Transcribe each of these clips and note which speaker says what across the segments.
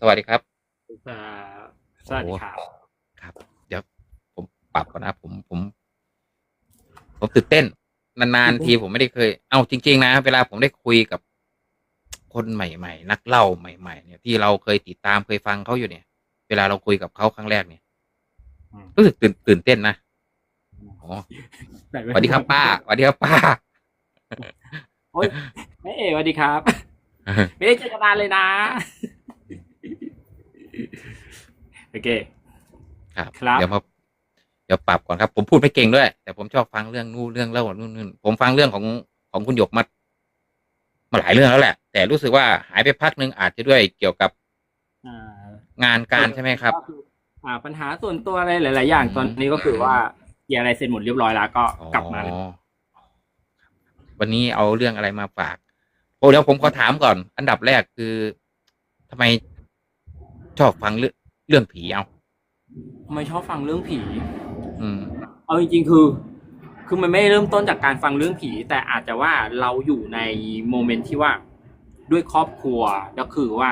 Speaker 1: สวัสดีครับ
Speaker 2: อ่าสวัสดีครับ
Speaker 1: ครับ เดี๋ยวผมปรับก่อนนะผมผม ผมตื่นเต้น นานๆทีผมไม่ได้เคย เอาจริง ๆ นะ เวลาผมได้คุยกับคนใหม่ ๆ นักเล่าใหม่ ๆ เนี่ย ที่เราเคยติดตามเคยฟังเขาอยู่เนี่ย เวลาเราคุยกับเขาครั้งแรกเนี่ย
Speaker 2: อืม
Speaker 1: รู้สึกตื่นตื่นเต้นนะอ๋อ
Speaker 2: ไหน
Speaker 1: สวัสดีครับป้าสวัสดีครับป้า
Speaker 2: โอ้ยแม่เอกสวัสดีครับ ไม่ได้เจอกันนานเลยนะ โอเค
Speaker 1: ครับ
Speaker 2: ครับ
Speaker 1: เดี๋ยวมาเดี๋ยวปรับก่อนครับ ผมพูดไม่เก่งด้วย แต่ผมชอบฟังเรื่องนู่นเรื่องเล่านู่นนู่นผมฟังเรื่องของของคุณหยกมามาหลายเรื่องแล้วแหละ แต่รู้สึกว่าหายไปพักหนึ่งอาจจะด้วยเกี่ยวกับ
Speaker 2: อ่า
Speaker 1: งานการใช่ไหมครับ
Speaker 2: ก็ออ่าปัญหาส่วนตัวอะไรหลาย ๆ อย่าง
Speaker 1: อืม
Speaker 2: ตอนนี้ก็คือว่าเคลียร์อะไรเสร็จหมดเรียบร้อยแล้วก็กลับมาเลย
Speaker 1: อ๋อวันนี้เอาเรื่องอะไรมาฝากโอ้เดี๋ยวผมขอถามก่อน อันดับแรกคือทำไมชอบฟังเรื่อง เรื่องผีเอา
Speaker 2: ทำไมชอบฟังเรื่องผี
Speaker 1: อืม
Speaker 2: เอาจริงๆคือ คือมันไม่ได้เริ่มต้นจากการฟังเรื่องผี แต่อาจจะว่าเราอยู่ในโมเมนต์ที่ว่าด้วยครอบครัวก็คือว่า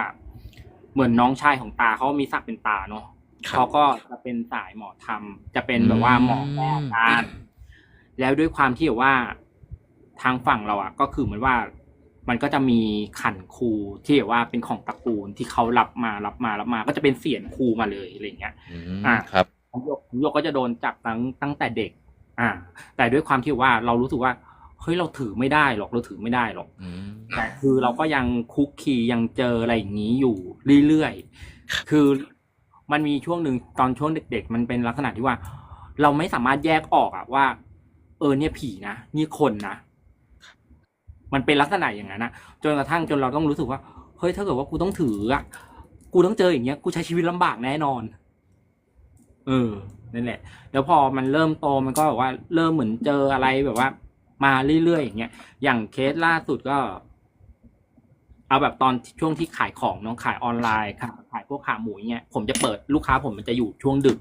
Speaker 2: เหมือนน้องชายของตาเขามีศักดิ์เป็นตาเนาะ
Speaker 1: ครับ
Speaker 2: เขาก็จะเป็นสายหมอธรรม จะเป็นแบบว่าหมอแพทย์การแล้วด้วยความที่แบบว่าทางฝั่งเราอะก็คือเหมือนว่า มันก็จะมีขันครูที่แบบว่าเป็นของตระกูลที่เขารับมารับมารับมา ก็จะเป็นเสียนครูมาเลยอะไรอย่างเงี้ย
Speaker 1: อืม
Speaker 2: อะ
Speaker 1: ครับ
Speaker 2: ของโยกของโยกก็จะโดนจับตั้งตั้งแต่เด็ก อ่า แต่ด้วยความที่ว่าเรารู้สึกว่าเฮ้ยเราถือไม่ได้หรอกเราถือไม่ได้หรอก
Speaker 1: อืม
Speaker 2: แต่คือเราก็ยังคุกคียังเจออะไรอย่างนี้อยู่เรื่อยๆคือมันมีช่วงหนึ่งตอนช่วงเด็ก ๆ มันเป็นลักษณะที่ว่า เราไม่สามารถแยกออกอะว่า เออเนี่ยผีนะนี่คนนะ มันเป็นลักษณะอย่างนั้นนะจนกระทั่งจนเราต้องรู้สึกว่าเฮ้ยถ้าเกิดว่ากูต้องถืออะกูต้องเจออย่างเงี้ยกูใช้ชีวิตลำบากแน่นอน เออนั่นแหละ แล้วพอมันเริ่มโตมันก็แบบว่าเริ่มเหมือนเจออะไรแบบว่า มาเรื่อยๆอย่างเงี้ย อย่างเคสล่าสุดก็ เอาแบบตอนช่วงที่ขายของน้องขายออนไลน์ขายขายพวกขาหมูเงี้ยผมจะเปิดลูกค้าผมมันจะอยู่ช่วงดึก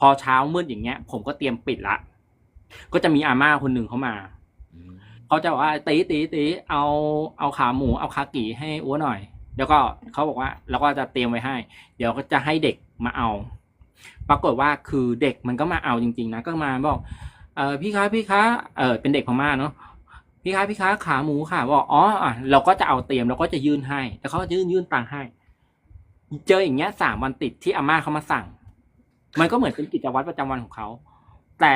Speaker 2: พอเช้ามืดอย่างเงี้ย ผมก็เตรียมปิดละก็จะมีอาม่าคนหนึ่งเข้ามา เขาจะบอกว่าตีตีตีเอาเอาขาหมูเอาคากิให้อ้วนหน่อย แล้วก็เขาบอกว่าเราก็จะเตรียมไว้ให้ เดี๋ยวก็จะให้เด็กมาเอา ปรากฏว่าคือเด็กมันก็มาเอาจริง ๆ นะก็มาบอกเออพี่คะพี่คะเออเป็นเด็กพม่าเนาะพี่คะพี่คะขาหมูค่ะบอกอ๋ออะเราก็จะเอาเตรียมเราก็จะยื่นให้แล้วเขาก็ยื่นยื่นตังให้ เจออย่างเงี้ยสามวันติดที่อาม่าเขามาสั่ง มันก็เหมือนเป็นกิจวัตรประจำวันของเขาแต่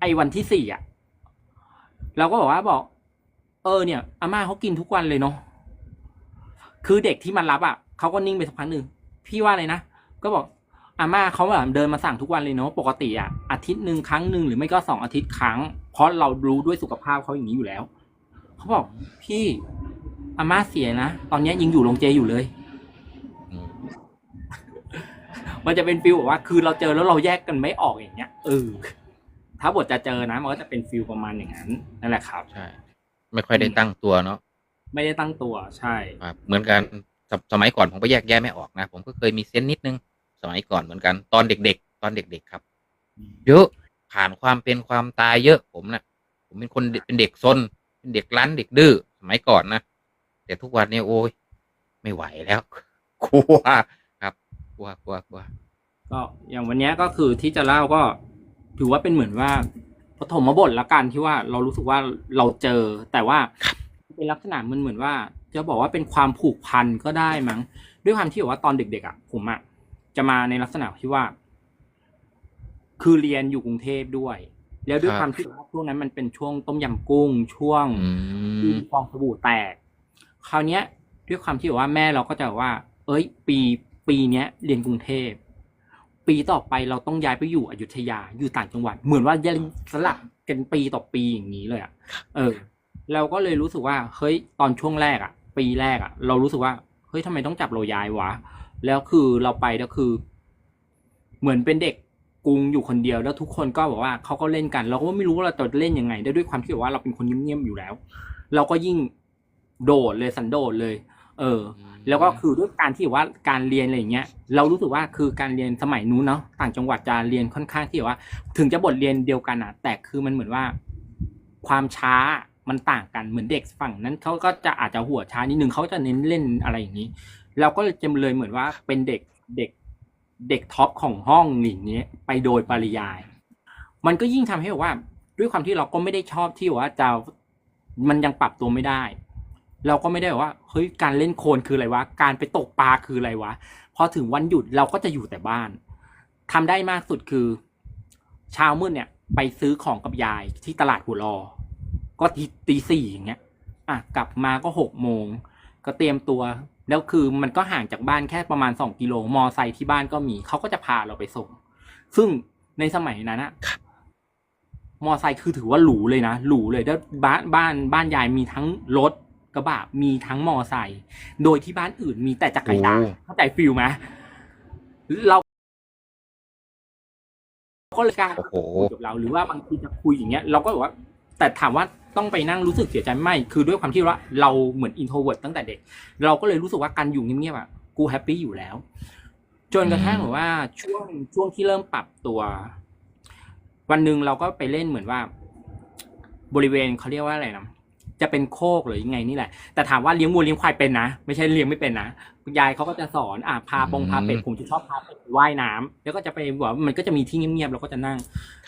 Speaker 2: ไอ้วันที่สี่อะ เราก็บอกว่าบอก เออเนี่ยอาม่าเขากินทุกวันเลยเนาะคือเด็กที่มารับอะเขาก็นิ่งไปสักพักหนึ่งพี่ว่าอะไรนะก็บอกอาม่าเขาแบบเดินมาสั่งทุกวันเลยเนาะปกติอะอาทิตย์หนึ่งครั้งหนึ่งหรือไม่ก็สองอาทิตย์ครั้ง เพราะเรารู้ด้วยสุขภาพเขาอย่างนี้อยู่แล้วเขาบอกพี่อาม่าเสียนะตอนเนี้ยยังอยู่โรงเจอยู่เลย
Speaker 1: อืม
Speaker 2: มันจะเป็นฟิลแบบว่า คือเราเจอแล้วเราแยกกันไม่ออกอย่างเงี้ยเออ ถ้าบทจะเจอนะมันก็จะเป็นฟิลประมาณอย่างนั้นนั่นแหละครับ
Speaker 1: ใช่ ไม่ค่อยได้ตั้งตัวเนาะ
Speaker 2: ไม่ได้ตั้งตัวใช่
Speaker 1: ครับเหมือนกันสสมัยก่อนผมก็แยกแยะไม่ออกนะ ผมก็เคยมีเซนส์นิดนึง สมัยก่อนเหมือนกันตอนเด็ก ๆ ตอนเด็ก ๆ ครับ เยอะผ่านความเป็นความตายเยอะผมนะ่ะ ผมเป็นคนเด็กเป็นเด็กซนเป็นเด็กรั้นเด็กดื้อสมัยก่อนนะแต่ทุกวันนี้โอ้ยไม่ไหวแล้วกลัวครับกลัวกลัวกลัว
Speaker 2: ก็อย่างวันเนี้ยก็คือที่จะเล่าก็ ถือว่าเป็นเหมือนว่าปฐมบทละกันที่ว่าเรารู้สึกว่าเราเจอ แต่ว่าเป็นลักษณะมันเหมือนว่า จะบอกว่าเป็นความผูกพันก็ได้มั้ง ด้วยความที่แบบว่าตอนเด็ก ๆอะผมอะจะมาในลักษณะที่ว่า คือเรียนอยู่กรุงเทพด้วย แล้วด้วยความที่ว่าช่วงนั้นมันเป็นช่วงต้มยำกุ้ง ช่วง
Speaker 1: อื
Speaker 2: ที่
Speaker 1: ม
Speaker 2: ฟองสบู่แตก คราวเนี้ย ด้วยความที่แบบว่าแม่เราก็จะว่า เอ้ย ปีปีเนี้ย เรียนกรุงเทพ ปีต่อไปเราต้องย้ายไปอยู่อยุธยาอยู่ต่างจังหวัด เหมือนว่ายังสลับกันปีต่อปีอย่างนี้เลยอะเออ เราก็เลยรู้สึกว่าเฮ้ยตอนช่วงแรกอะ ปีแรกอะ เรารู้สึกว่าเฮ้ยทำไมต้องจับเราย้ายวะแล้วคือเราไปก็คือ เหมือนเป็นเด็กกรุงอยู่คนเดียวแล้วทุกคนก็บอกว่าเขาก็เล่นกัน เราก็ไม่รู้ว่าเราจะเล่นยังไงได้ด้วยความที่แบบว่าเราเป็นคนเงียบๆอยู่แล้ว เราก็ยิ่งโดดเลยสันโดษเลย เออ แล้วก็คือด้วยการที่ว่าการเรียนอะไรอย่างเงี้ย เรารู้สึกว่าคือการเรียนสมัยนู้นเนาะต่างจังหวัดจะเรียนค่อนข้างที่แบบว่า ถึงจะบทเรียนเดียวกันอะแต่คือมันเหมือนว่า ความช้ามันต่างกันเหมือนเด็กฝั่งนั้นเขาก็จะอาจจะหัวช้านิดนึงเขาจะเน้นเล่นอะไรอย่างนี้เราก็เลยจะเลยเหมือนว่าเป็นเด็กเด็กเด็กท็อปของห้องอย่างเงี้ยไปโดยปริยาย มันก็ยิ่งทำให้แบบว่า ด้วยความที่เราก็ไม่ได้ชอบที่ว่าจะมันยังปรับตัวไม่ได้ เราก็ไม่ได้แบบว่าเฮ้ยการเล่นโคลนคืออะไรวะ การไปตกปลาคืออะไรวะ พอถึงวันหยุดเราก็จะอยู่แต่บ้านทำได้มากสุดคือ เช้ามืดเนี่ย ไปซื้อของกับยายที่ตลาดหัวรอ ก็ทีตีสี่อย่างเงี้ย อะกลับมาก็หกโมงก็เตรียมตัวแล้วคือมันก็ห่างจากบ้านแค่ประมาณสองกิโลมอไซค์ที่บ้านก็มีเขาก็จะพาเราไปส่ง ซึ่งในสมัยนั้นอะมอไซค์คือถือว่าหรูเลยนะหรูเลยแล้วบ้านบ้านบ้านยายมีทั้งรถ กระบะมีทั้งมอไซค์โดยที่บ้านอื่นมีแต่จักรยาน
Speaker 1: โอ้
Speaker 2: เข้าใจฟิลไหมเราก็เลยกล้า
Speaker 1: โอ้โห
Speaker 2: คุยกับเราหรือว่าบางทีจะคุยอย่างเงี้ย เราก็แบบว่า แต่ถามว่าต้องไปนั่งรู้สึกเสียใจไหมไม่ คือด้วยความที่ว่าเราเหมือนอินโทรเวิร์ตตั้งแต่เด็ก เราก็เลยรู้สึกว่าการอยู่เงียบๆอะกูแฮปปี้อยู่แล้ว จนกระทั่งแบบว่าช่วงช่วงที่เริ่มปรับตัว วันหนึ่งเราก็ไปเล่นเหมือนว่า บริเวณเขาเรียกว่าอะไรนะ จะเป็นโคกหรือยังไงนี่แหละ แต่ถามว่าเลี้ยงวัวเลี้ยงควายเป็นนะ ไม่ใช่เลี้ยงไม่เป็นนะคุณยายเขาก็จะสอนอ่าพาปงพาเป็ดผมจะชอบพาเป็ดไปว่ายน้ำแล้วก็จะไปแบบว่ามันก็จะมีที่เงียบๆเราก็จะนั่ง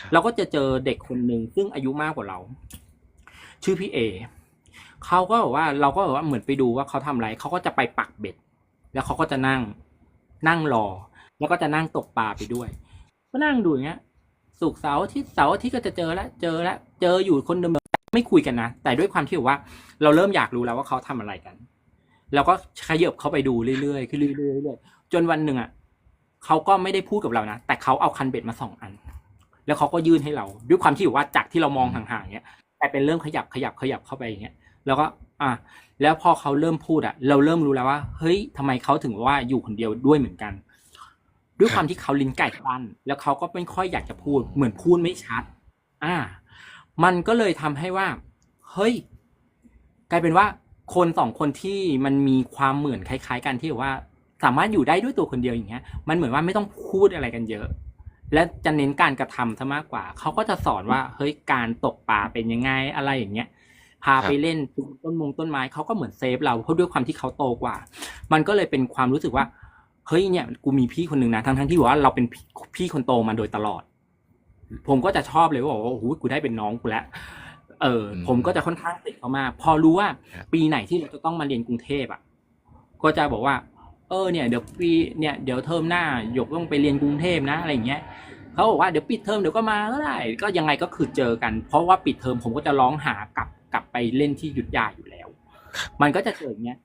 Speaker 1: ครับ
Speaker 2: เราก็จะเจอเด็กคนหนึ่งซึ่งอายุมากกว่าเรา ชื่อพี่เอเขาก็บอกว่าเราก็แบบว่าเหมือนไปดูว่าเขาทำอะไรเขาก็จะไปปักเบ็ด แล้วเขาก็จะนั่ง นั่งรอ แล้วก็จะนั่งตกปลาไปด้วยก็นั่งดูอย่างเงี้ยสุกร์เสาร์อาที่เสาร์อาที่ก็จะเจอแล้วเจอแล้วเจออยู่คนเดิม ไม่คุยกันนะ แต่ด้วยความที่ว่า เราเริ่มอยากรู้แล้วว่าเขาทำอะไรกันเราก็ขยับเขาไปดูเรื่อยๆขึ้นเรื่อยๆเรื่อยๆจนวันหนึ่งอะเขาก็ไม่ได้พูดกับเรานะ แต่เขาเอาคันเบ็ดมาสองอัน แล้วเขาก็ยื่นให้เรา ด้วยความที่ว่าจากที่เรามองห่างๆเนี้ยแต่เป็นเริ่มขยับขยับขยับเข้าไปอย่างเงี้ย แล้วก็ อะแล้วพอเขาเริ่มพูดอะ เราเริ่มรู้แล้วว่า เฮ้ยทำไมเขาถึงว่าอยู่คนเดียวด้วยเหมือนกัน ด้วยความที่เขาลิ้นไก่ปั้น แล้วเขาก็ไม่ค่อยอยากจะพูด เหมือนพูดไม่ชัด อ่า มันก็เลยทำให้ว่า เฮ้ย กลายเป็นว่าคนสองคนที่มันมีความเหมือนคล้าย ๆ กันที่แบบว่า สามารถอยู่ได้ด้วยตัวคนเดียวอย่างเงี้ย มันเหมือนว่าไม่ต้องพูดอะไรกันเยอะ และจะเน้นการกระทำซะมากกว่า เขาก็จะสอนว่า เฮ้ย การตกปลาเป็นยังไงอะไรอย่างเงี้ย พาไปเล่นต้นมงต้นไม้เขาก็เหมือนเซฟเราเพราะด้วยความที่เขาโตกว่า มันก็เลยเป็นความรู้สึกว่า เฮ้ยเนี่ย กูมีพี่คนหนึ่งนะ ทั้งๆที่บอกว่าเราเป็นพี่คนโตมาโดยตลอด ผมก็จะชอบเลยว่าบอกว่าโอ้โหกูได้เป็นน้องกูแล้วเออ
Speaker 1: อืม
Speaker 2: ผมก็จะค่อนข้างติดเขามากพอรู้ว่า
Speaker 1: ครับ
Speaker 2: ปีไหนที่เราจะต้องมาเรียนกรุงเทพอะ ก็จะบอกว่า เออเนี่ยเดี๋ยวปีเนี่ยเดี๋ยวเทอมหน้าหยกต้องไปเรียนกรุงเทพนะอะไรอย่างเงี้ยเขาบอกว่าเดี๋ยวปิดเทอมเดี๋ยวก็มาก็ได้ก็ยังไงก็คือเจอกัน เพราะว่าปิดเทอมผมก็จะร้องหากลับกลับไปเล่นที่ยุทธยาอยู่แล้ว มันก็จะเกิดอย่างเงี้ย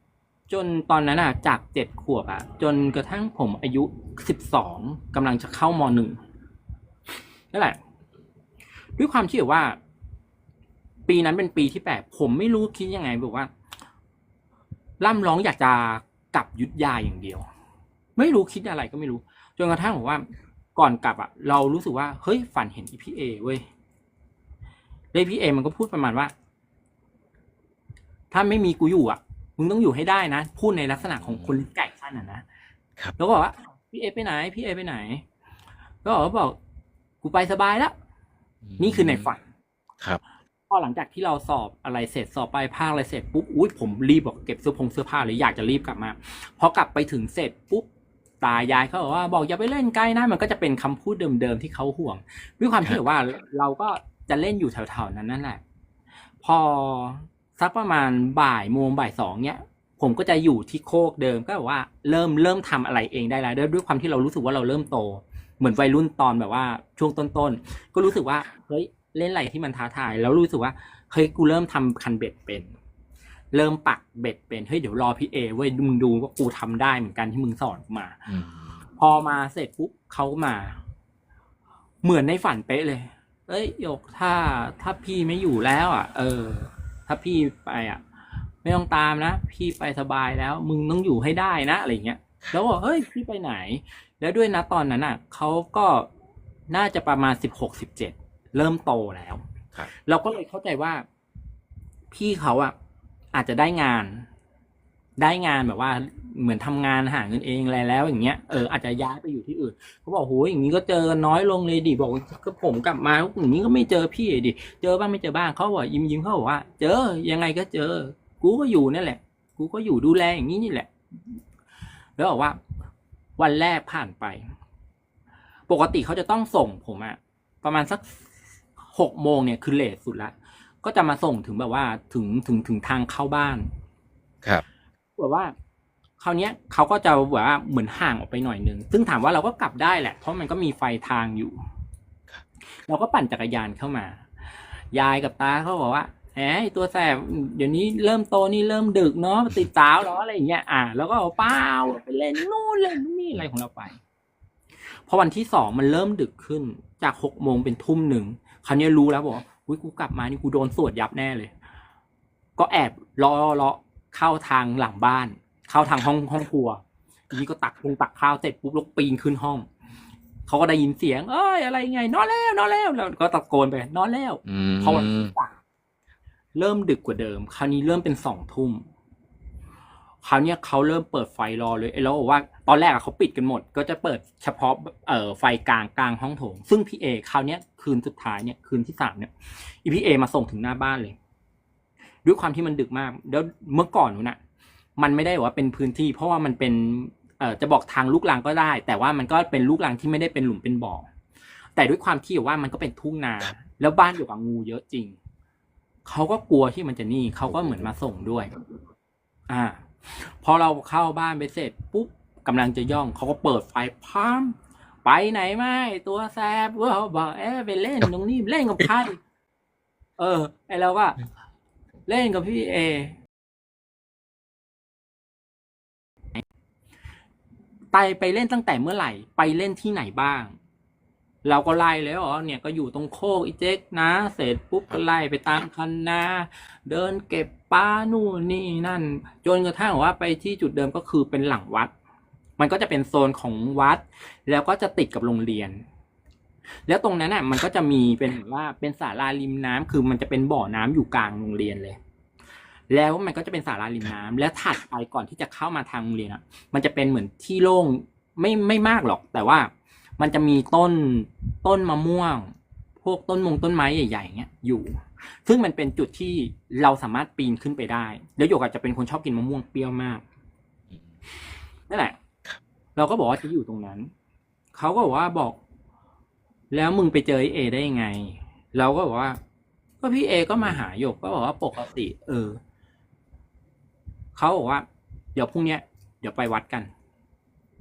Speaker 2: จนตอนนั้นอะจากเจ็ดขวบอะ จนกระทั่งผมอายุสิบสองกำลังจะเข้ามหนึ่ง นั่นแหละ ด้วยความที่แบบว่า ปีนั้นเป็นปีที่แปดผมไม่รู้คิดยังไงแบบว่าร่ำร้องอยากจะกลับยุทธยาอย่างเดียว ไม่รู้คิดอะไรก็ไม่รู้จนกระทั่งบอกว่า ก่อนกลับอะเรารู้สึกว่าเฮ้ยฝันเห็นอีพีเอเว้ยเลยพีเอมันก็พูดประมาณว่า ถ้าไม่มีกูอยู่อะมึงต้องอยู่ให้ได้นะ พูดในลักษณะของคนลิ้นไก่สั้นอะนะครับแล้วก็บอกว่าพี่เอไปไหนพี่เอไปไหน ก็บอกว่าบอ กกูไปสบายแล้ว นี่คือในฝัน
Speaker 1: ครับ
Speaker 2: พอหลังจากที่เราสอบอะไรเสร็จสอบปลายภาคอะไรเสร็จปุ๊บอุ้ยผมรีบบอกเก็บเสื้อผงเสื้อผ้าเลยอยากจะรีบกลับมาพอกลับไปถึงเสร็จปุ๊บตายายเขาบอกว่าบอกอย่าไปเล่นใกล้นะมันก็จะเป็นคำพูดเดิมๆที่เขาห่วงด้วยความที่แบบว่าเราก็จะเล่นอยู่แถวๆนั้นนั่นแหละ พอสักประมาณบ่ายโมงบ่ายสองเนี้ย ผมก็จะอยู่ที่โคกเดิมก็แบบว่าเริ่มเริ่มทำอะไรเองได้แล้วด้วยด้วยความที่เรารู้สึกว่าเราเริ่มโต เหมือนวัยรุ่นตอนแบบว่าช่วงต้นๆ ก็รู้สึกว่าเฮ้ยเล่นอะไรที่มันท้าทาย แล้วรู้สึกว่าเฮ้ยกูเริ่มทำคันเบ็ดเป็น เริ่มปักเบ็ดเป็นเฮ้ยเดี๋ยวรอพี่เอเว้ยมึงดูว่ากูทำได้เหมือนกันที่มึงสอนกูมา
Speaker 1: อืม
Speaker 2: พอมาเสร็จปุ๊บเขามา เหมือนในฝันเป๊ะเลย เอ้ยหยกถ้าถ้าพี่ไม่อยู่แล้ว อะ เออ ถ้าพี่ไปอะ ไม่ต้องตามนะพี่ไปสบายแล้ว มึงต้องอยู่ให้ได้นะอะไรเงี้ยแล้วบอกเฮ้ยพี่ไปไหน แล้วด้วยนะตอนนั้นอะเขาก็น่าจะประมาณสิบหกสิบเจ็ดเริ่มโตแล้ว
Speaker 1: ครับ
Speaker 2: เราก็เลยเข้าใจว่า พี่เขาอะ อาจจะได้งาน ได้งานแบบว่าเหมือนทำงานหาเงินเองอะไรแล้ว อย่างเงี้ยเอออาจจะย้ายไปอยู่ที่อื่นเขาบอกโหอย่างนี้ก็เจอกันน้อยลงเลยดิบอกก็ผมกลับมาอย่างนี้ก็ไม่เจอพี่ดิเจอบ้างไม่เจอบ้างเขาบอกยิ้มยิ้มเขาบอกว่า เจอยังไงก็เจอ กูก็อยู่นั่นแหละ กูก็อยู่ดูแลอย่างนี้นี่แหละ แล้วบอกว่า วันแรกผ่านไป ปกติเขาจะต้องส่งผมอะประมาณสักหกโมงเนี่ยคือเลทสุดละก็จะมาส่งถึงแบบว่าถึงถึงถึงทางเข้าบ้าน
Speaker 1: ครับ
Speaker 2: แบบว่าคราวเนี้ยเขาก็จะแบบว่าเหมือนห่างออกไปหน่อยหนึ่งซึ่งถามว่าเราก็กลับได้แหละ เพราะมันก็มีไฟทางอยู่ เราก็ปั่นจักรยานเข้ามา ยายกับตาเขาบอกว่า แหมไอ้ตัวแสบเดี๋ยวนี้เริ่มโตนี่เริ่มดึกเนาะติดสาวแล้วอะไรอย่างเงี้ยอ่าแล้วก็เอาเป้าไปเล่นนู่นเล่นนี่อะไรของเราไป พอวันที่สองมันเริ่มดึกขึ้นจากหกโมงเป็นทุ่มหนึ่งคราวเนี้ยรู้แล้วบอกว่าอุ้ยกูกลับมานี่กูโดนสวดยับแน่เลย ก็แอบเลาะเลาะเข้าทางหลังบ้าน เข้าทางห้องห้องครัวทีนี้ก็ตักปรุงตักข้าวเสร็จปุ๊บแล้วปีนขึ้นห้องเขาก็ได้ยินเสียง เอ้ยอะไรไง นอนแล้วนอนแล้วแล้วก็ตะโกนไป นอนแล้ว
Speaker 1: อืม
Speaker 2: พอวันที่สาม เริ่มดึกกว่าเดิม คราวนี้เริ่มเป็นสองทุ่มคราวเนี้ยเขาเริ่มเปิดไฟรอเลยไอ้แล้วบอกว่า ตอนแรกอะเขาปิดกันหมด ก็จะเปิดเฉพาะเอ่อไฟกลางกลางห้องโถง ซึ่งพี่เอคราวเนี้ยคืนสุดท้ายเนี่ยคืนที่สามเนี่ยอีพี่เอมาส่งถึงหน้าบ้านเลย ด้วยความที่มันดึกมาก แล้วเมื่อก่อนนู้นน่ะ มันไม่ได้ว่าเป็นพื้นที่ เพราะว่ามันเป็นเอ่อจะบอกทางลูกรังก็ได้ แต่ว่ามันก็เป็นลูกรังที่ไม่ได้เป็นหลุมเป็นบ่อแต่ด้วยความที่ว่ามันก็เป็นทุ่งนา แล้วบ้านอยู่กับงูเยอะจริง เขาก็กลัวที่มันจะนี่เขาก็เหมือนมาส่งด้วย อ่า พอเราเข้าบ้านไปเสร็จปุ๊บกำลังจะย่องเขาก็เปิดไฟพามไปไหนไม่ตัวแซบเว่าบอกเอ๊ะไปเล่นตรงนี้เล่นกับใครเออ ไอเราก็เล่นกับพี่เอไปไปเล่นตั้งแต่เมื่อไหร่ ไปเล่นที่ไหนบ้าง เราก็ไล่เลยอ๋อเนี่ยก็อยู่ตรงโคกอีเจ๊กนะ เสร็จปุ๊บก็ไล่ไปตามคันนาเดินเก็บปลานู่นนี่นั่น จนกระทั่งว่าไปที่จุดเดิมก็คือเป็นหลังวัด มันก็จะเป็นโซนของวัด แล้วก็จะติดกับโรงเรียน แล้วตรงนั้นอะ มันก็จะมีเป็นว่าเป็นศาลาริมน้ำคือมันจะเป็นบ่อน้ำอยู่กลางโรงเรียนเลย แล้วมันก็จะเป็นศาลาริมน้ำและถัดไปก่อนที่จะเข้ามาทางโรงเรียนอะ มันจะเป็นเหมือนที่โล่งไม่ไม่มากหรอก แต่ว่า มันจะมีต้นต้นมะม่วง พวกต้นมงต้นไม้ใหญ่ๆเงี้ยอยู่ ซึ่งมันเป็นจุดที่เราสามารถปีนขึ้นไปได้ แล้วโยกอาจจะเป็นคนชอบกินมะม่วงเปรี้ยวมากนั่นแหละ เราก็บอกว่าจะอยู่ตรงนั้น เขาก็บอกว่าบอก แล้วมึงไปเจอเอได้ยังไง เราก็บอกว่า ก็พี่เอก็มาหาหยกก็บอกว่าปกติ เออ เขาบอกว่า เดี๋ยวพรุ่งนี้เดี๋ยวไปวัดกัน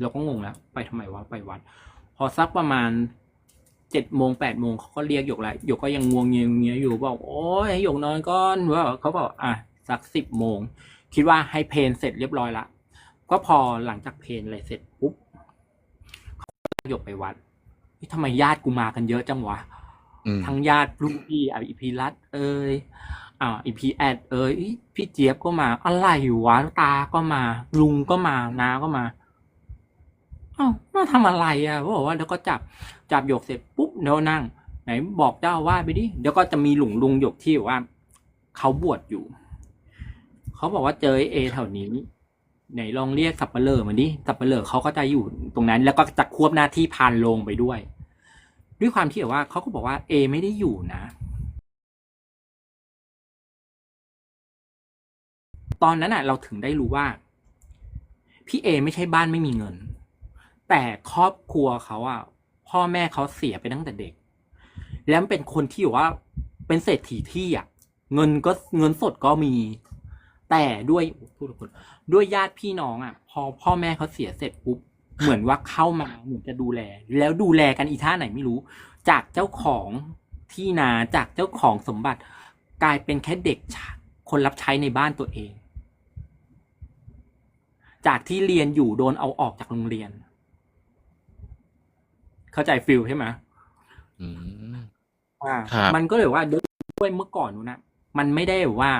Speaker 2: เราก็งงแล้ว ไปทำไมวะไปวัด พอสักประมาณเจ็ดโมงแปดโมงเขาก็เรียกหยกแล้วหยกก็ยังงวงเงียเงียอยู่บอกโอ้ยให้หยกนอนก่อนว่าเขาบอกอะสักสิบโมงคิดว่าให้เพลนเสร็จเรียบร้อยละก็พอหลังจากเพลนอะไรเสร็จปุ๊บเขาก็หยกไปวัดเฮ้ยทำไมญาติกูมากันเยอะจังวะ
Speaker 1: อืม
Speaker 2: ทั้งญาติลูกพี่อะอีพีรัตเอ้ยอ่าอีพีแอดเอ้ยอีพี่เจี๊ยบก็มา อะไรวะตาก็มา ลุงก็มานาก็มาเอ้า มาทำอะไรอะเขาบอกว่าเดี๋ยวก็จับจับหยกเสร็จปุ๊บเดี๋ยวนั่ง ไหนบอกเจ้าอาวาไปดิเดี๋ยวก็จะมีหลุงลุงหยกที่ว่าเขาบวชอยู่เขาบอกว่าเจอเอแถวนี้ไหนลองเรียกสับเปลือมาดิสับเปลือเขาก็จะอยู่ตรงนั้น แล้วก็จะควบหน้าที่พานลงไปด้วย ด้วยความที่แบบว่าเขาก็บอกว่าเอไม่ได้อยู่นะ ตอนนั้นอะ เราถึงได้รู้ว่า พี่เอไม่ใช่บ้านไม่มีเงิน แต่ครอบครัวเขาอะพ่อแม่เขาเสียไปตั้งแต่เด็ก แล้วเป็นคนที่ว่าเป็นเศรษฐีที่อะ เงินก็เงินสดก็มี แต่ด้วยพูดคนด้วยญาติพี่น้องอะ พอพ่อแม่เขาเสียเสร็จปุ๊บเหมือนว่าเข้ามาเหมือนจะดูแล แล้วดูแลกันอีท่าไหนไม่รู้ จากเจ้าของที่นาจากเจ้าของสมบัติ กลายเป็นแค่เด็กคนรับใช้ในบ้านตัวเอง จากที่เรียนอยู่โดนเอาออกจากโรงเรียน เข้าใจฟิลใช่ไหม
Speaker 1: อืม
Speaker 2: อ่า
Speaker 1: ครับ
Speaker 2: มันก็เลยว่าด้วยเมื่อก่อนนู้นนะมันไม่ได้แบบว่า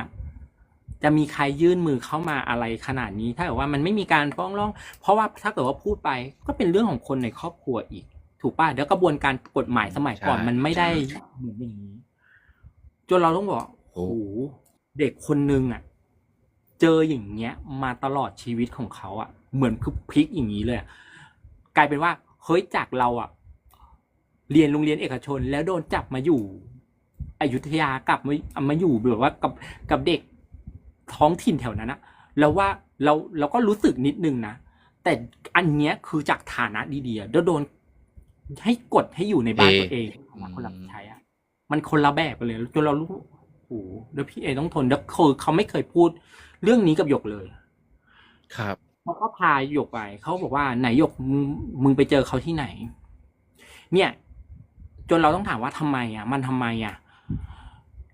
Speaker 2: จะมีใครยื่นมือเข้ามาอะไรขนาดนี้ ถ้าเกิดว่ามันไม่มีการฟ้องร้อง เพราะว่าถ้าเกิดว่าพูดไป ก็เป็นเรื่องของคนในครอบครัวอีก ถูกป่ะเดี๋ยวกระบวนการกฎหมายสมัยก่อน
Speaker 1: ใช่
Speaker 2: มันไม่ได้เหมือนอย่างนี้จนเราต้องบอก
Speaker 1: โอ้
Speaker 2: โอ้โหเด็กคนนึงอะ เจออย่างเงี้ย มาตลอดชีวิตของเขาอะ เหมือนคือพลิกอย่างนี้เลยอะกลายเป็นว่าเฮ้ยจากเราอะ เรียนโรงเรียนเอกชน แล้วโดนจับมาอยู่อยุธยากลับมามาอยู่แบบว่ากับกับเด็กท้องถิ่นแถวนั้นอะแล้วว่าเราเราก็รู้สึกนิดนึงนะแต่อันเนี้ยคือจากฐานะดีๆอะแล้วโดนให้กดให้อยู่ในบ้าน
Speaker 1: เอ
Speaker 2: ตัวเองคนรับใช้อะมันคนละแบบกันเลยจนเรารู้โอ้โหแล้วพี่เอต้องทนแล้วคือเขาไม่เคยพูดเรื่องนี้กับหยกเลย
Speaker 1: ครับ
Speaker 2: เขาก็พาหยกไปเขาบอกว่าไหนหยกมึงมึงไปเจอเขาที่ไหน เนี่ย จนเราต้องถามว่าทำไมอะ มันทำไมอะ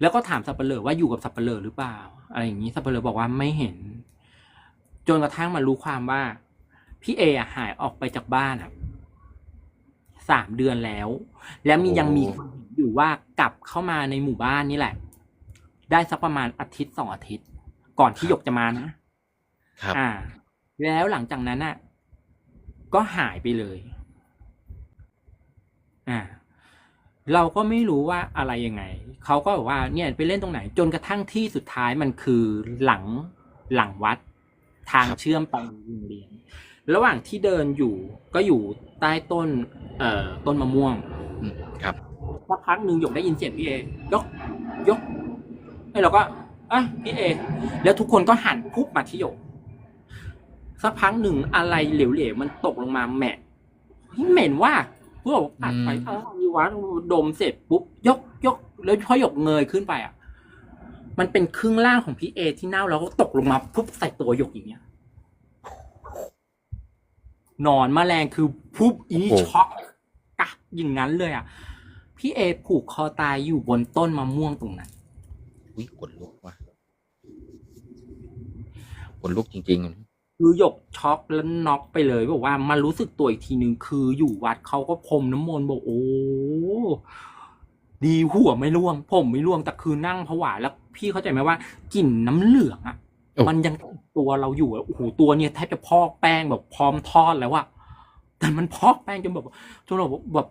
Speaker 2: แล้วก็ถามสับเปลือว่าอยู่กับสับเปลือหรือเปล่า อะไรอย่างนี้สับเปลือบอกว่าไม่เห็น จนกระทั่งมารู้ความว่า พี่เออะหายออกไปจากบ้านอะสามเดือนแล้ว แล้วมี
Speaker 1: โอ้
Speaker 2: ยังมีคนเห็นอยู่ว่ากลับเข้ามาในหมู่บ้านนี่แหละ ได้สักประมาณอาทิตย์สองอาทิตย์ ก่อนที่หยกจะมานะ
Speaker 1: ครับ
Speaker 2: อ่า แล้วหลังจากนั้นน่ะ ก็หายไปเลย อ่า เราก็ไม่รู้ว่าอะไรยังไง เขาก็บอกว่าเนี่ยไปเล่นตรงไหน จนกระทั่งที่สุดท้ายมันคือหลังหลังวัด ทาง
Speaker 1: ครับ
Speaker 2: เชื่อมไปโรงเรียน ระหว่างที่เดินอยู่ก็อยู่ใต้ต้น เอ่อต้นมะม่วง
Speaker 1: อืมครับ
Speaker 2: สักพักหนึ่งหยกได้ยินเสียงพี่เอยกยกไอ้เราก็อะพี่เอ แล้วทุกคนก็หันพุบมาที่หยกสักพักหนึ่งอะไรเหลวๆมันตกลงมาแหมะเฮ้ยเหม็นว่าพวกปัดไป
Speaker 1: อืม
Speaker 2: เอ้ามี วัดดมเสร็จปุ๊บยกยกแล้วพอหยกเงยขึ้นไปอะ มันเป็นครึ่งล่างของพี่เอที่เน่าแล้วก็ตกลงมาปุ๊บใส่ตัวหยกอย่างเงี้ยหนอนแมลงคือปุ๊บอีนี่
Speaker 1: โอ้โห
Speaker 2: ช็อกกักอย่างนั้นเลยอะ พี่เอผูกคอตายอยู่บนต้นมะม่วงตรงนั้น
Speaker 1: อุ้ยขนลุกว่ะขนลุกจริง
Speaker 2: คื อหยกช็อกแล้วน็อกไปเลยบอกว่ามารู้สึกตัวอีกทีนึงคืออยู่วัดเขาก็พรมน้ำมนต์บอกโอ้ดีหัวไม่ร่วง ผมไม่ร่วงแต่คือนั่งผวาแล้วพี่เข้าใจไหมว่ากลิ่นน้ำเหลืองอะ
Speaker 1: โอ้
Speaker 2: มันยังติดตัวเราอยู่อะโอ้โหตัวเนี่ยแทบจะพอกแป้งแบบพร้อมทอดแล้วอะแต่มันพอกแป้งจนแบบจนเราแบบ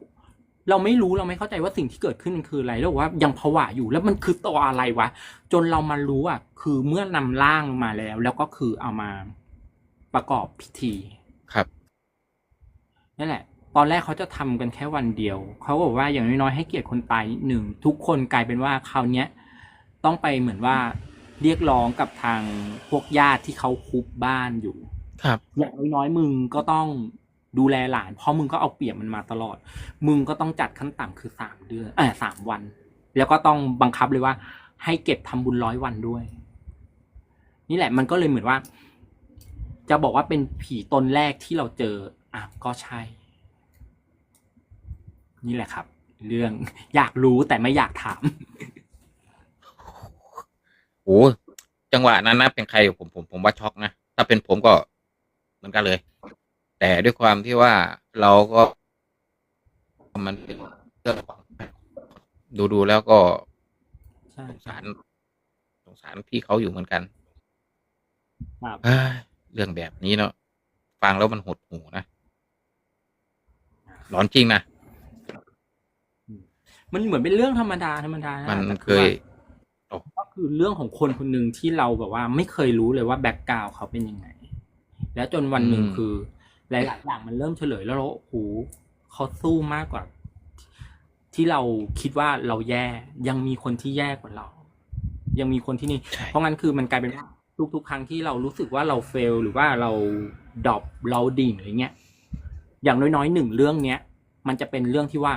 Speaker 2: เราไม่รู้เราไม่เข้าใจว่าสิ่งที่เกิดขึ้นมันคืออะไรแล้วบอกว่ายังผวาอยู่แล้วมันคือตัวอะไรวะ จนเรามารู้อะ คือเมื่อนำร่างมาแล้ว แล้วก็คือเอามา ประกอบพิธี
Speaker 1: ๆครับ
Speaker 2: นั่นแหละ ตอนแรกเขาจะทำกันแค่วันเดียว เขาก็บอกว่าอย่างน้อยๆให้เกียรติคนตายนิดหนึ่งทุกคนกลายเป็นว่าคราวเนี้ยต้องไปเหมือนว่าเรียกร้องกับทางพวกญาติที่เขาคุบบ้านอยู่
Speaker 1: ครับ
Speaker 2: อย่างน้อยๆมึงก็ต้องดูแลหลาน เพราะมึงก็เอาเปรียบมันมาตลอด มึงก็ต้องจัดขั้นต่ำคือสามเดือนเออสามวัน แล้วก็ต้องบังคับเลยว่า ให้เก็บทำบุญร้อยวันด้วย นี่แหละมันก็เลยเหมือนว่า จะบอกว่าเป็นผีตนแรกที่เราเจออะก็ใช่ นี่แหละครับ เรื่องอยากรู้แต่ไม่อยากถาม
Speaker 1: โอ้จังหวะนั้นนะเป็นใครผมผมผมว่าช็อกนะถ้าเป็นผมก็เหมือนกันเลย แต่ด้วยความที่ว่าเราก็มันเป็นเรื่องของดูดูๆแล้วก็
Speaker 2: ใช่
Speaker 1: สงสารสงสารพี่เขาอยู่เหมือนกัน
Speaker 2: ครับ
Speaker 1: เอ้ยเรื่องแบบนี้เนาะฟังแล้วมันหดหูนะร้อนจริงนะ
Speaker 2: มันเหมือนเป็นเรื่องธรรมดาธรรมดา
Speaker 1: มั
Speaker 2: มัน
Speaker 1: เคย
Speaker 2: ก็คือเรื่องของคนคนหนึ่งที่เราแบบว่า ไม่เคยรู้เลยว่าแบ็กกราวเขาเป็นยังไง แล้วจนวันหนึ่ง
Speaker 1: อืม
Speaker 2: คือหลายๆอย่างมันเริ่มเฉลยแล้วเราโอ้โหเขาสู้มากกว่า ที่เราคิดว่าเราแย่ ยังมีคนที่แย่กว่าเรา ยังมีคนที่นี่
Speaker 1: ใช่
Speaker 2: เพราะงั้นคือมันกลายเป็นว่า ทุกๆ ครั้งที่เรารู้สึกว่าเราเฟลหรือว่าเราดรอปเราดิ่งอะไรเงี้ย อย่างน้อยๆหนึ่งเรื่องเนี้ย มันจะเป็นเรื่องที่ว่า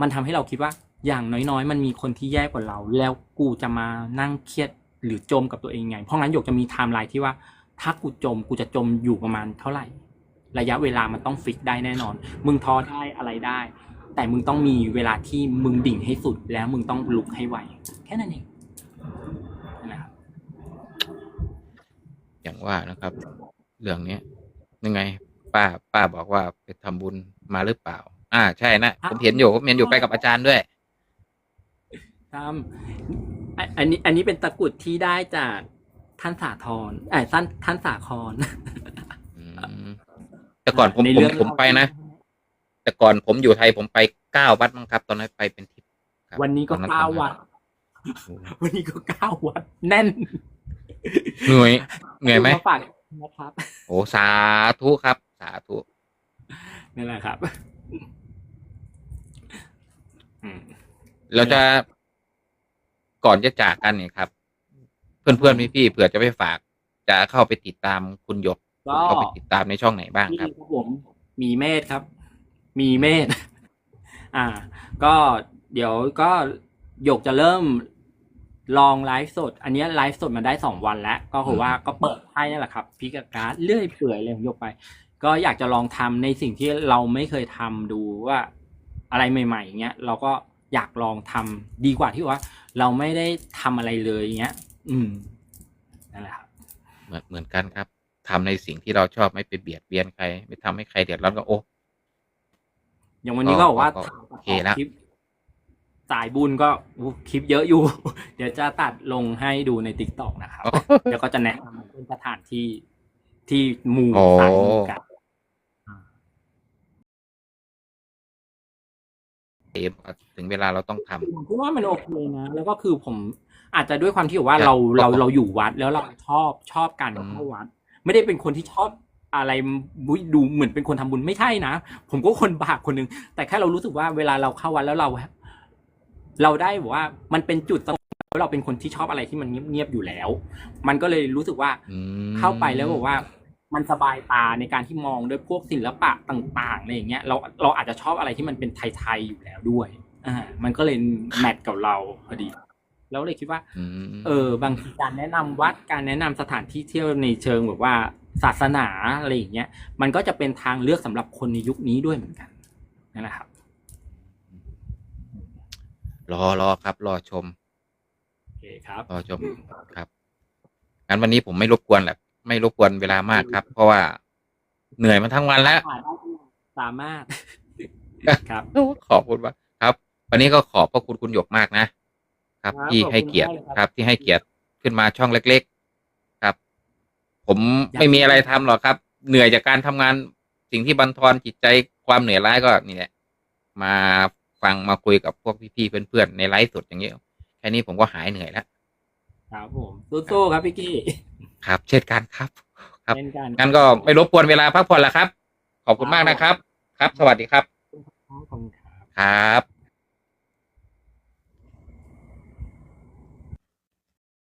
Speaker 2: มันทำให้เราคิดว่า อย่างน้อยๆ มันมีคนที่แย่กว่าเรา แล้วกูจะมานั่งเครียดหรือจมกับตัวเองไง เพราะงั้นหยกจะมีไทม์ไลน์ที่ว่า ถ้ากูจมกูจะจมอยู่ประมาณเท่าไหร่ ระยะเวลามันต้องฟิกได้แน่นอน มึงท้อได้อะไรได้ แต่มึงต้องมีเวลาที่มึงดิ่งให้สุดแล้วมึงต้องลุกให้ไวแค่นั้นเองนะครับ
Speaker 1: อย่าง ว่านะครับ เรื่องเนี้ยยังไง ป้าป้าบอกว่าไปทำบุญมาหรือเปล่า อ่า ใช่นะผมเห็นอยู่ผมเห็นอยู่ไปกับอาจารย์ด้วย
Speaker 2: ครับอันอันนี้ อันนี้เป็นตะกรุดที่ได้จากท่านสาธรไอ้ยท่านท่านสาคร
Speaker 1: อืมแต่ก่อนผม
Speaker 2: ใน
Speaker 1: ผม
Speaker 2: เรื่อง
Speaker 1: ผมไปนะแต่ก่อนผมอยู่ไทยผมไปเก้าวัดมั้งครับ ตอนนั้นไปเป็นทริปครับ
Speaker 2: วันนี้ก็
Speaker 1: ตอ
Speaker 2: เก้าวัด
Speaker 1: โอ้โห
Speaker 2: วันนี้ก็เก้าวัด แน่น
Speaker 1: เหนื่อยเหนื่อยไหมา
Speaker 2: ฝากนะครับ
Speaker 1: โอ้สาธุครับ สาธุ
Speaker 2: นี่แหละครับอืม
Speaker 1: เราจะก่อนจะจากกันเนี่ยครับ เพื่อนเพื่อนพี่พี่ๆเผื่อจะไปฝาก จะเข้าไปติดตามคุณหยก
Speaker 2: ก็
Speaker 1: เข้าไปติดตามในช่องไหนบ้าง
Speaker 2: นี่
Speaker 1: ครับ
Speaker 2: ครับผมมีเมธครับ มีเมธอ่า ก็เดี๋ยวก็หยกจะเริ่ม ลองไลฟ์สด อันเนี้ยไลฟ์สดมาได้สองวันแล้ว ก็คือว่าก็เปิดให้นั่นแหละครับพิกบการ์ดเลื่อยเปื่อยเลยผมยกไป ก็อยากจะลองทำในสิ่งที่เราไม่เคยทำดูว่าอะไรใหม่ๆอย่างเงี้ยเราก็อยากลองทำดีกว่าที่ว่า เราไม่ได้ทำอะไรเลยอย่างเงี้ย อืมนั่นแหละครับ
Speaker 1: เหมือนเหมือนกันครับทำในสิ่งที่เราชอบไม่ไปเบียดเบียนใคร ไม่ทำให้ใครเดือดร้อนก็โอ้
Speaker 2: อย่างวันนี้ก็บอกว่า
Speaker 1: ก็โอเคแล้ว
Speaker 2: คลิป สายบุญก็อู้คลิปเยอะอยู่ เดี๋ยวจะตัดลงให้ดูในติ๊กต็อกนะครับแล้วก็จะแนะนำเป็นสถานที่ที่หมู่
Speaker 1: โอ้
Speaker 2: สายหมู่กัน
Speaker 1: เอ็มถึงเวลาเราต้องทำ
Speaker 2: ผมคิดว่ามันโอเคนะ แล้วก็คือผมอาจจะด้วยความที่ว่า
Speaker 1: ครับ
Speaker 2: เราเรา
Speaker 1: ก็
Speaker 2: เราอยู่วัดแล้วเราชอบชอบการ
Speaker 1: อืม
Speaker 2: เข้าวัด ไม่ได้เป็นคนที่ชอบอะไรบุยดูเหมือนเป็นคนทำบุญไม่ใช่นะ ผมก็คนบาปคนหนึ่งแต่แค่เรารู้สึกว่าเวลาเราเข้าวัดแล้วเรา เราได้บอกว่ามันเป็นจุดสงบแล้วเราเป็นคนที่ชอบอะไรที่มันเงียบๆอยู่แล้ว มันก็เลยรู้สึกว่า
Speaker 1: อืม
Speaker 2: เข้าไปแล้วบอกว่า มันสบายตาในการที่มองด้วยพวกศิลปะต่างๆอะไรอย่างเงี้ยเราเราอาจจะชอบอะไรที่มันเป็นไทยๆอยู่แล้วด้วยอ่ามันก็เลยแมทกับเราพอดีแล้วเลยคิดว่า
Speaker 1: อืม
Speaker 2: เออ บางทีการแนะนำวัด การแนะนำสถานที่เที่ยวในเชิงแบบว่าศาสนาอะไรอย่างเงี้ย มันก็จะเป็นทางเลือกสำหรับคนในยุคนี้ด้วยเหมือนกันนั่นแหละครับ
Speaker 1: รอรอครับ รอชม
Speaker 2: โอเคครับ
Speaker 1: รอชมครับงั้นวันนี้ผมไม่รบกวนแหละไม่รบกวนเวลามากครับ เพราะว่าเหนื่อยมาทั้งวันแล้ว
Speaker 2: สามารถครับ
Speaker 1: โอ้ขอบคุณมากครับ วันนี้ก็ขอบพระคุณคุณหยกมากนะครับ
Speaker 2: ครับ
Speaker 1: ที่
Speaker 2: ขอบคุณ
Speaker 1: ให้เกียรติ
Speaker 2: มากเลยครับ
Speaker 1: ครับ ที่ให้เกียรติขึ้นมาช่องเล็ก ๆ ครับ ผม
Speaker 2: อยาก
Speaker 1: ไม่มีอะไรทำหรอกครับ เหนื่อยจากการทำงานสิ่งที่บันทอนจิตใจความเหนื่อยร้ายก็นี่แหละมา ฟังมาคุยกับพวกพี่ๆเพื่อนๆในไลฟ์สดอย่างเงี้ยแค่นี้ผมก็หายเหนื่อยแล้ว
Speaker 2: ครับผมสู้ๆครับพี่กี้
Speaker 1: ครับ เช่นกันครับ ครับ
Speaker 2: เช่นกัน
Speaker 1: งั้นก็ไม่รบกวนเวลาพักผ่อนแล้วครับ ขอบคุณมากนะครับ ครับ สวัสดีครับ
Speaker 2: ขอบคุณครับ
Speaker 1: ครับ